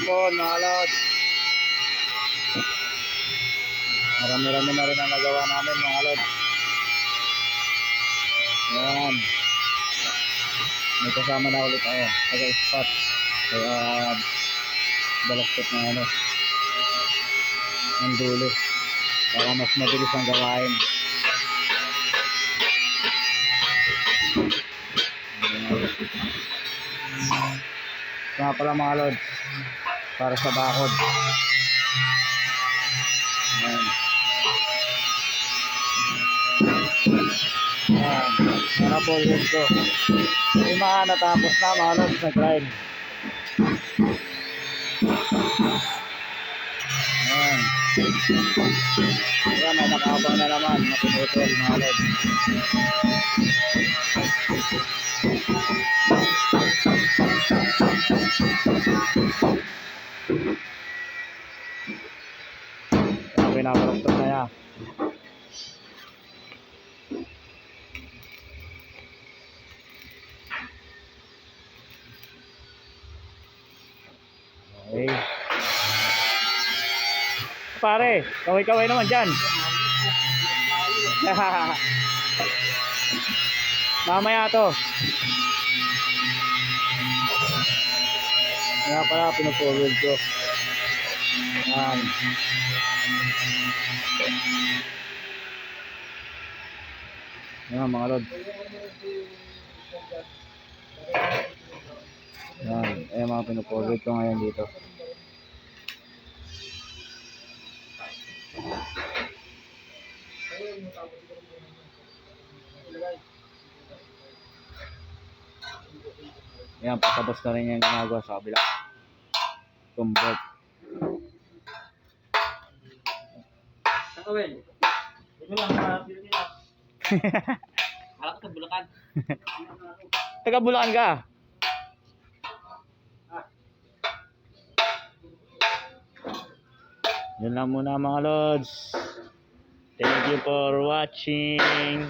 hapon, mga lods. Marami-rami na rin ang nagawa namin, mga lods. Yan. May kasama na ulit ako. Taga-spot. Kaya, balaktot na ano. Ang dulo. Para mas mabilis ang gawain. Ito pala mga lods. Para sa bakod. Ayan. Ayan. Ball head ko. Yung mga natapos na mga lods na grind. Ayan. Ayan, may nakabang na naman. Napinutol mga lods. Na yan. Okay. Pare, kaway-kaway naman dyan. Mamaya to. Kaya pala pinupulog ko. Yan. Yan mga lod. Yan. Eh mga pinupulog ko ngayon dito. Yan, patapos na rin yung ginagawa sa kabila. Convert. Sakawin. Ito lang sa Pilipinas. Alam ko sa Bulacan. Taga Bulacan ka? Yun lang muna mga lods. Thank you for watching.